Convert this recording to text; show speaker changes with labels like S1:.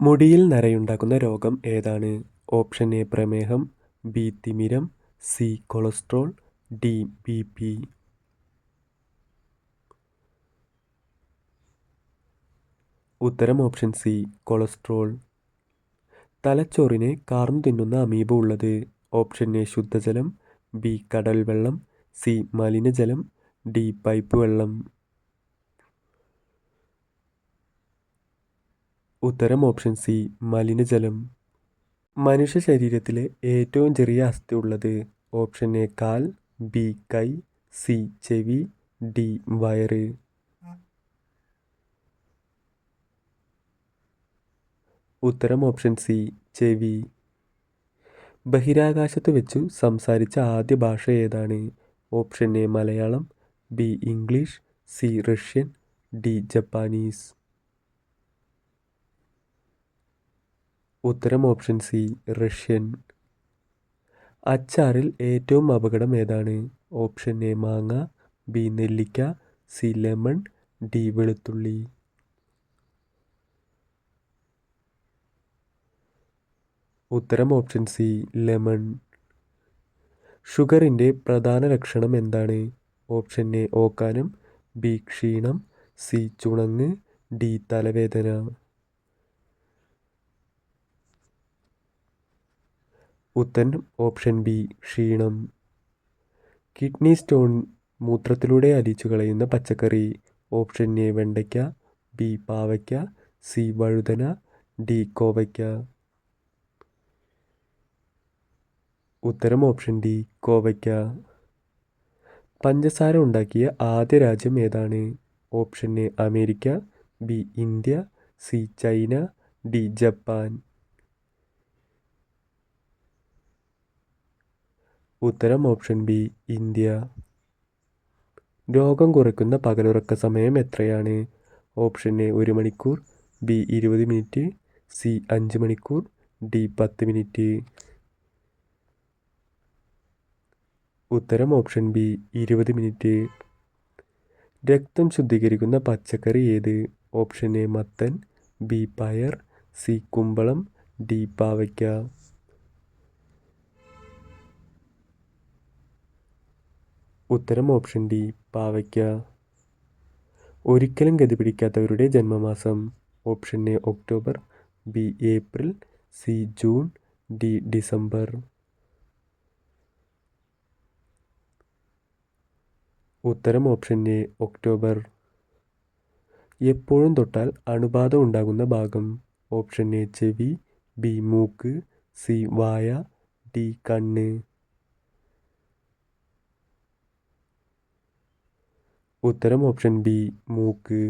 S1: മുടിയിൽ നരയുണ്ടാക്കുന്ന രോഗം ഏതാണ്? ഓപ്ഷൻ എ പ്രമേഹം ബി തിമിരം C cholesterol D B P. ഉത്തരം ഓപ്ഷൻ സി കൊളസ്ട്രോൾ. തലച്ചോറിനെ കാർന്നു തിന്നുന്ന അമീബ ഉള്ളത് ഓപ്ഷൻ എ ശുദ്ധജലം ബി കടൽ വെള്ളം സി മലിനജലം ഡി പൈപ്പ് വെള്ളം. ഉത്തരം ഓപ്ഷൻ സി മലിനജലം. മനുഷ്യ ശരീരത്തിലെ ഏറ്റവും ചെറിയ അസ്ഥി ഉള്ളത് ഓപ്ഷൻ എ കാൽ ബി കൈ സി ചെവി ഡി വയറ്. ഉത്തരം ഓപ്ഷൻ സി ചെവി. ബഹിരാകാശത്ത് വെച്ചു സംസാരിച്ച ആദ്യ ഭാഷ ഏതാണ്? Option A Malayalam B English C Russian D Japanese ഉത്തരം ഓപ്ഷൻ സി റഷ്യൻ അച്ചാറിൽ ഏറ്റവും അപകടം ഏതാണ്? ഓപ്ഷൻ എ മാങ്ങ. ബി നെല്ലിക്ക. സി ലെമൺ ഡി വെളുത്തുള്ളി. ഉത്തരം ഓപ്ഷൻ സി ലെമൺ ഷുഗറിന്റെ പ്രധാന ലക്ഷണം എന്താണ്? ഓപ്ഷൻ എ ഓക്കാനം. ബി ക്ഷീണം. സി ചുണങ്ങ്. ഡി തലവേദന. ഉത്തരം ഓപ്ഷൻ ബി ക്ഷീണം. കിഡ്നി സ്റ്റോൺ മൂത്രത്തിലൂടെ അലിച്ചു കളയുന്ന പച്ചക്കറി. ഓപ്ഷൻ എ വെണ്ടയ്ക്ക. ബി പാവയ്ക്ക. സി വഴുതന. ഡി കോവയ്ക്ക. ഉത്തരം ഓപ്ഷൻ ഡി കോവയ്ക്ക. പഞ്ചസാര ഉണ്ടാക്കിയ ആദ്യ രാജ്യം ഏതാണ്? Option A America. B India. C China. D Japan. ഉത്തരം ഓപ്ഷൻ ബി ഇന്ത്യ. രോഗം കുറയ്ക്കുന്ന പകലുറക്ക സമയം എത്രയാണ്? ഓപ്ഷൻ എ ഒരു മണിക്കൂർ. ബി ഇരുപത് മിനിറ്റ്. സി അഞ്ച് മണിക്കൂർ. ഡി പത്ത് മിനിറ്റ്. ഉത്തരം ഓപ്ഷൻ ബി ഇരുപത് മിനിറ്റ്. രക്തം ശുദ്ധീകരിക്കുന്ന പച്ചക്കറി ഏത്? ഓപ്ഷൻ എ മത്തൻ. ബി പയർ. സി കുമ്പളം. ഡി പാവയ്ക്ക. ഉത്തരം ഓപ്ഷൻ ഡി പാവയ്ക്ക. ഒരിക്കലും ഗതി പിടിക്കാത്തവരുടെ ജന്മമാസം. Option A October B April C June D December ഉത്തരം ഓപ്ഷൻ എ ഒക്ടോബർ എപ്പോഴും തൊട്ടാൽ അണുബാധ ഉണ്ടാകുന്ന ഭാഗം. ഓപ്ഷൻ എ ചെവി. ബി മൂക്ക്. സി വായ. ഡി കണ്ണ്. ഉത്തരം ഓപ്ഷൻ ബി മൂക്ക്